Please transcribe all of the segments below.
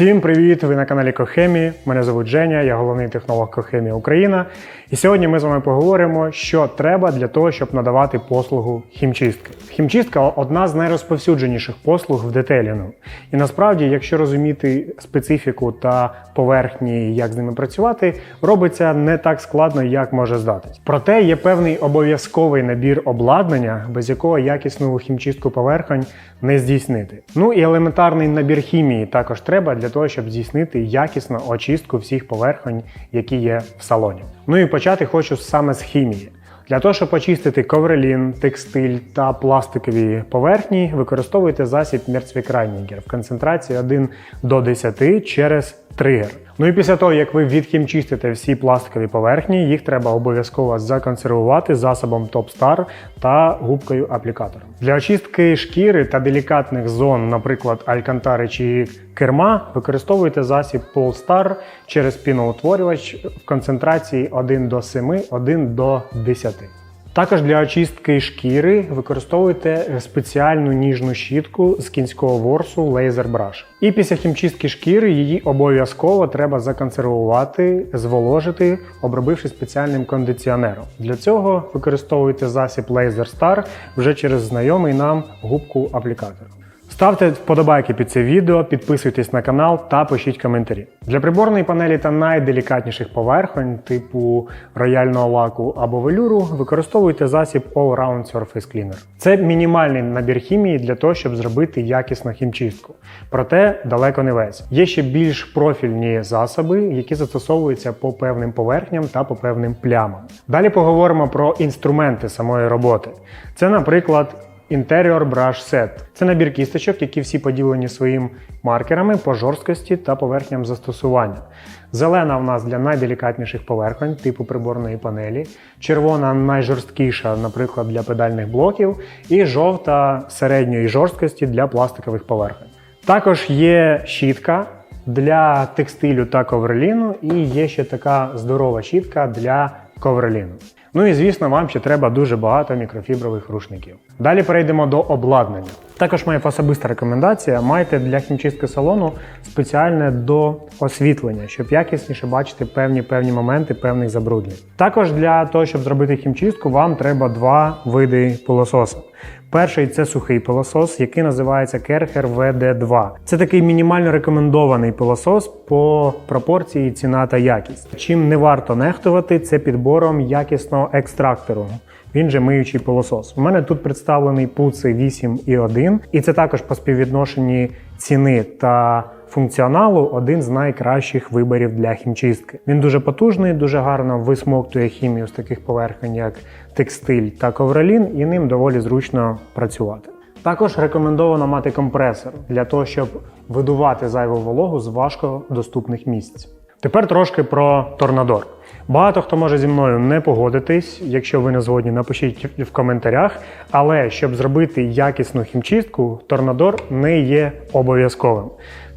Всім привіт! Ви на каналі Кохемі. Мене звуть Женя, я головний технолог Кохемі Україна. І сьогодні ми з вами поговоримо, що треба для того, щоб надавати послугу хімчистки. Хімчистка одна з найрозповсюдженіших послуг в детелінгу. І насправді, якщо розуміти специфіку та поверхні, як з ними працювати, робиться не так складно, як може здатись. Проте є певний обов'язковий набір обладнання, без якого якісну хімчистку поверхонь не здійснити. Ну і елементарний набір хімії також треба для того, щоб здійснити якісну очистку всіх поверхонь, які є в салоні. Ну і почати хочу саме з хімії. Для того, щоб очистити коврелін, текстиль та пластикові поверхні, використовуйте засіб Мерцвікрайнігер в концентрації 1 до 10 через тригер. Ну і після того, як ви відхімчистите всі пластикові поверхні, їх треба обов'язково законсервувати засобом Top Star та губкою аплікатором. Для очистки шкіри та делікатних зон, наприклад, алькантари чи керма, використовуйте засіб Polestar через піноутворювач в концентрації 1 до 7, 1 до 10. Також для очистки шкіри використовуйте спеціальну ніжну щітку з кінського ворсу Laser Brush. І після хімчистки шкіри її обов'язково треба законсервувати, зволожити, обробивши спеціальним кондиціонером. Для цього використовуйте засіб Laser Star вже через знайомий нам губку аплікатор. Ставте вподобайки під це відео, підписуйтесь на канал та пишіть коментарі. Для приборної панелі та найделікатніших поверхонь, типу рояльного лаку або велюру, використовуйте засіб All Round Surface Cleaner. Це мінімальний набір хімії для того, щоб зробити якісну хімчистку. Проте далеко не весь. Є ще більш профільні засоби, які застосовуються по певним поверхням та по певним плямам. Далі поговоримо про інструменти самої роботи. Це, наприклад, Interior Brush Set – це набір кісточок, які всі поділені своїм маркерами по жорсткості та поверхням застосування. Зелена в нас для найделікатніших поверхонь, типу приборної панелі, червона найжорсткіша, наприклад, для педальних блоків, і жовта середньої жорсткості для пластикових поверхонь. Також є щітка для текстилю та ковроліну, і є ще така здорова щітка для ковроліну. Ну і звісно, вам ще треба дуже багато мікрофібрових рушників. Далі перейдемо до обладнання. Також моя особиста рекомендація: майте для хімчистки салону спеціальне до освітлення, щоб якісніше бачити певні певні моменти певних забруднень. Також для того, щоб зробити хімчистку, вам треба два види пилососа. Перший це сухий пилосос, який називається Kercher VD2. Це такий мінімально рекомендований пилосос по пропорції ціна та якість. Чим не варто нехтувати, це підбором якісного екстрактору. Він же миючий пилосос. У мене тут представлений Puci 8 і 1, і це також по співвідношенні ціни та функціоналу один з найкращих виборів для хімчистки. Він дуже потужний, дуже гарно висмоктує хімію з таких поверхень, як текстиль та ковролін, і ним доволі зручно працювати. Також рекомендовано мати компресор для того, щоб видувати зайву вологу з важко доступних місць. Тепер трошки про торнадор. Багато хто може зі мною не погодитись. Якщо ви не згодні, напишіть в коментарях. Але щоб зробити якісну хімчистку, торнадор не є обов'язковим.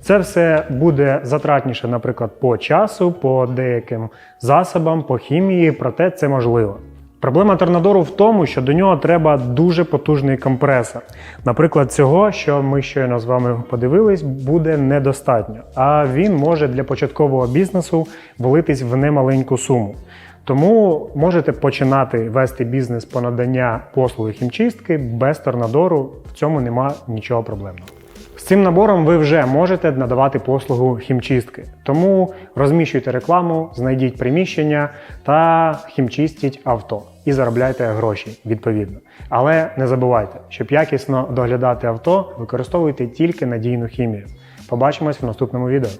Це все буде затратніше, наприклад, по часу, по деяким засобам, по хімії, проте це можливо. Проблема торнадору в тому, що до нього треба дуже потужний компресор. Наприклад, цього, що ми щойно з вами подивились, буде недостатньо, а він може для початкового бізнесу влитись в немаленьку суму. Тому можете починати вести бізнес по надання послуги хімчистки без торнадору, в цьому нема нічого проблемного. З цим набором ви вже можете надавати послугу хімчистки. Тому розміщуйте рекламу, знайдіть приміщення та хімчистіть авто і заробляйте гроші відповідно. Але не забувайте, щоб якісно доглядати авто, використовуйте тільки надійну хімію. Побачимось в наступному відео.